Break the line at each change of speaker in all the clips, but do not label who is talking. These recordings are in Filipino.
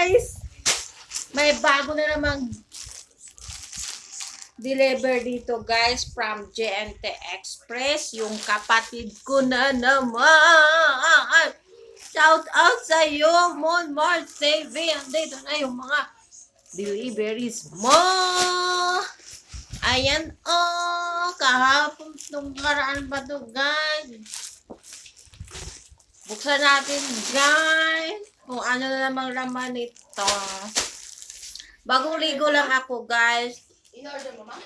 guys! May bago na namang deliver dito guys from JNT Express. Yung kapatid ko na naman. Shout out sa iyo, Mon Mart Saving. Andito na yung mga deliveries mo. Ayan, oh, kahapon nung karaan ba to, guys? Buksan natin, guys, kung ano na namang laman nito. Bagong ligo lang ako, guys.
In-order mo, ma?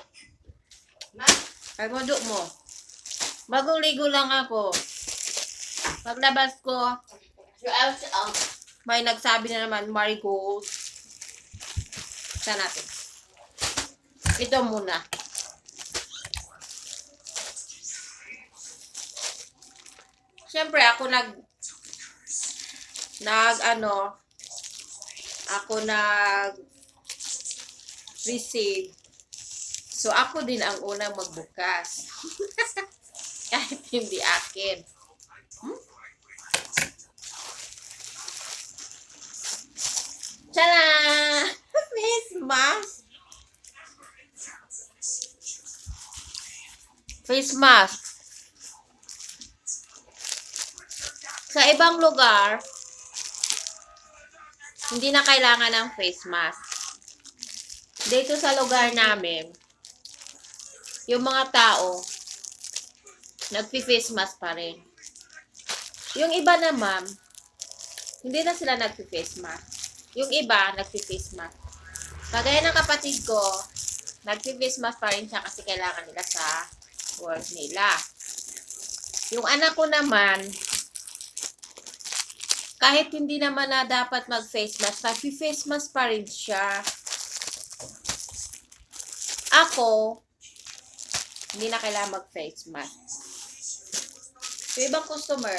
Ma?
Ay, mado mo. Bagong ligo lang ako. Paglabas ko,
You're out of.
may nagsabi na naman, marigold. Saan natin? Ito muna. Siyempre, ako nag nag ano ako nag receive. So, ako din ang unang magbukas. Kahit hindi akin. Hmm? Tada! Face mask. Face mask. Sa ibang lugar, hindi na kailangan ng face mask. Dito sa lugar namin, yung mga tao, nagpi-face mask pa rin. Yung iba naman, hindi na sila nagpi-face mask. Yung iba, nagpi-face mask. Kagaya ng kapatid ko, nagpi-face mask pa rin siya kasi kailangan nila sa work nila. Yung anak ko naman, kahit hindi naman na dapat mag-face mask, nagpi-face mask pa rin siya. Ako, hindi na kailangan mag-face mask. Yung ibang customer,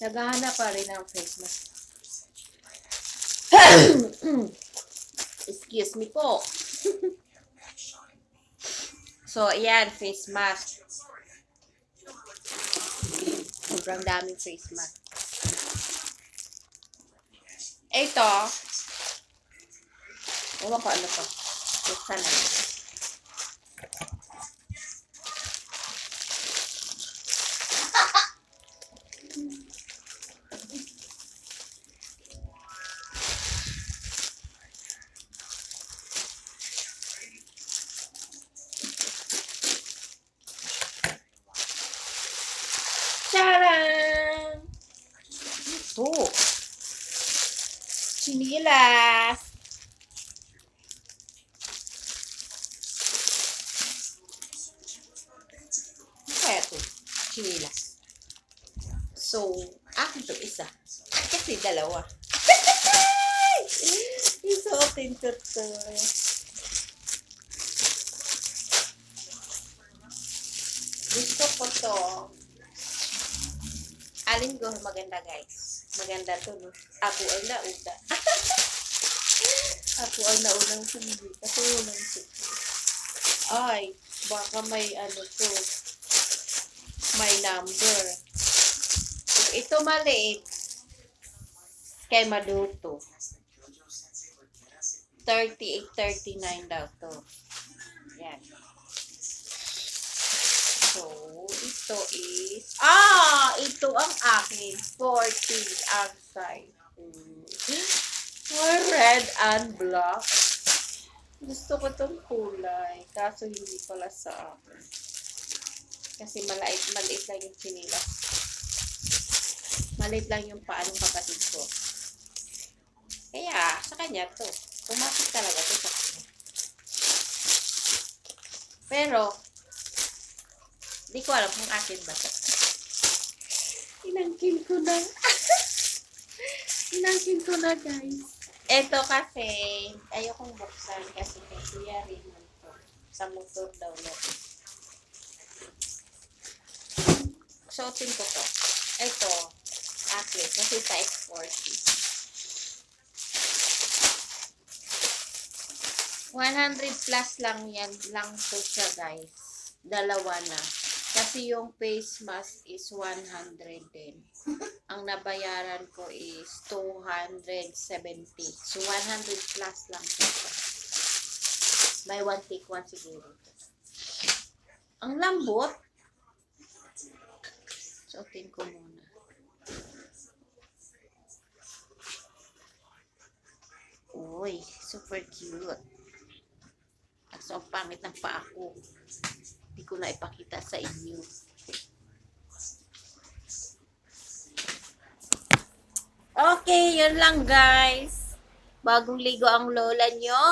naghahanap pa rin ng face mask. Excuse me po. so, ayan, face mask. Sobrang daming face mask. Ito, ewan ko ano to. Buksan na. Charan! Ito. Chinilas. Ano kaya ito? Chinilas. So, akin to isa. Kasi dalawa. Isuotin ko to. Gusto ko to. Alin ko maganda guys. Maganda to no. Ako ay nauda. Ako ay naunang hindi. Kasi unang sige. Ay, baka may ano to. May number. Kung ito maliit, kay maduto. 38, 39 daw to. Yan. So, ito is, ah, ito ang akin. 40 ang size. Red and black. Gusto ko tong kulay. Kaso hindi pala sa akin. Kasi maliit, maliit lang yung chinilas. Maliit lang yung paa ng kapatid ko. Kaya, sa kanya to. Pumasok talaga to sa kanya. Pero, Di ko alam kung akin ba to. Inangkin ko na. Inangkin ko na, guys. Ito kasi, ayokong buksan kasi kay Kuya Raymond to. Sa motor daw na. Suotin ko to. Ito, akin. Kasi size 40. 100 plus lang yan lang to siya guys. Dalawa na. Kasi yung face mask is 100 din. Ang nabayaran ko is 270. So, 100 plus lang ito. Buy one, take one siguro. Ang lambot. Suotin ko muna. Uy, super cute. Kaso ang pangit ng paa ko. Ko na ipakita sa inyo. Okay, yun lang guys. Bagong ligo ang lola nyo.